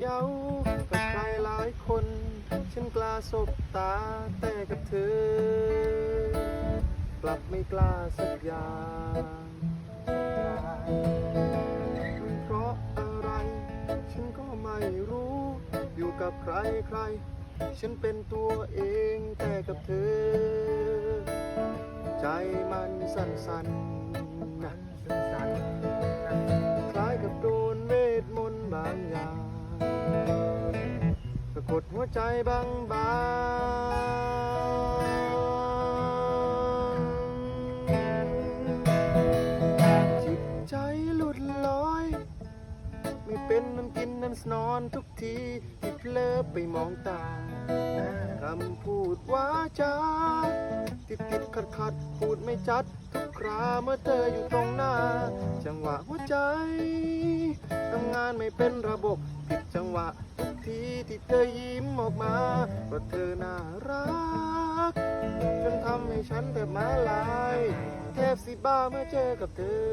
เย้ากับใครหลายคน ฉันกล้าสบตาแต่กับเธอ กลับไม่กล้าสักอย่างเพราะอะไร ฉันก็ไม่รู้ อยู่กับใครใคร ฉันเป็นตัวเองแต่กับเธอ ใจมันสั่นๆนะคล้ ดหัวใจบางบางจิตใจหลุดลอย ไม่เป็นนั่นกินนั่นนอนทุกทีที่เพลอไปมองตาคำพูดว่าจาติดติดขัดขัดพูดไม่ชัด ทุกคราเมื่อเธออยู่ตรงหน้า จังหวะหัวใจทำงานไม่เป็นระบบผิดจังหวะทุก ทีที่เธอยิ้มออกมาเพราะเธอน่ารักจนทำให้ฉันแบบมาลายแทบสิบ้าเมื่อเจอกับเธอ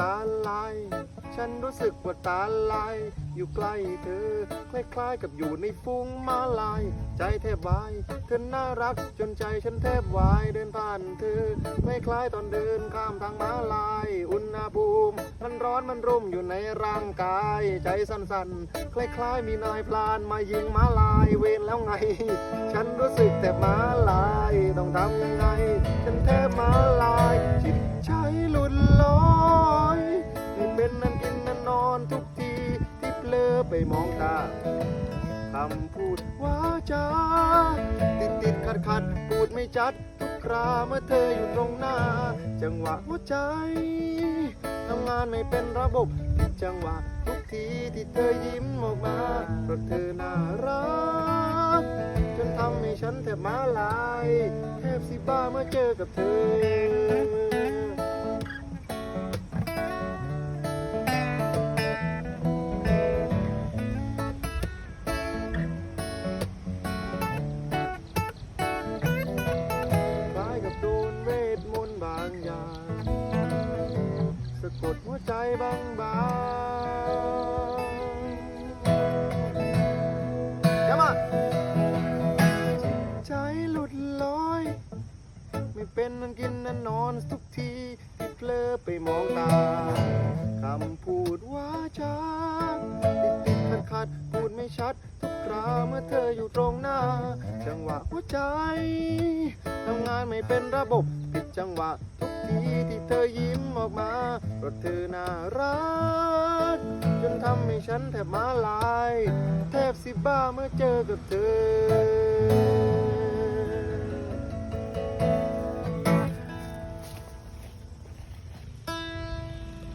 ตาลาย ฉันรู้สึกว่าตาลาย อยู่ใกล้เธอ คล้ายๆกับอยู่ในฟุ้งมาลาย ใจแทบวาย เธอน่ารักจนใจฉันแทบวาย เดินผ่านเธอ คล้ายๆตอนเดินข้ามทางมาลาย มันร้อนมันรุ่มอยู่ในร่างกายใจสั่นๆ คล้ายๆ มีนายพลานมายิงม้าลายเวรแล้วไง ฉันรู้สึกแต่ม้าลายต้องทำยังไง ฉันแทบม้าลายจิตใจหลุดลอยไม่เป็นนั่นกินนั่นนอนทุกทีที่เพลอไปมองตาคำพูดว่าจาติดติดขัดขัดพูดไม่จัดทุกคราเมื่อเธออยู่ตรงหน้า จังหวะหัวใจ ทำงานไม่เป็นระบบผิดจังหวะทุกทีที่เธอยิ้มออกมาเพราะเธอน่ารักจนทำให้ฉันแทบมาลาย แทบสิบ้าเมื่อเจอกับเธอ กดหัวใจบางบางยามาจิตใจหลุดลอย ไม่เป็นนั่นกินนั่นนอนทุกทีที่เพลอไปมองตาคำพูดว่าจาติดติดขัดขัดพูดไม่ชัดทุกคราเมื่อเธออยู่ตรงหน้า จังหวะหัวใจทำงานไม่เป็นระบบผิดจังหวะทุกที ที่เธอยิ้มออกมาเพราะเธอน่ารักจนทำให้ฉันแทบมาลาย แทบสิบ้าเมื่อเจอกับเธอ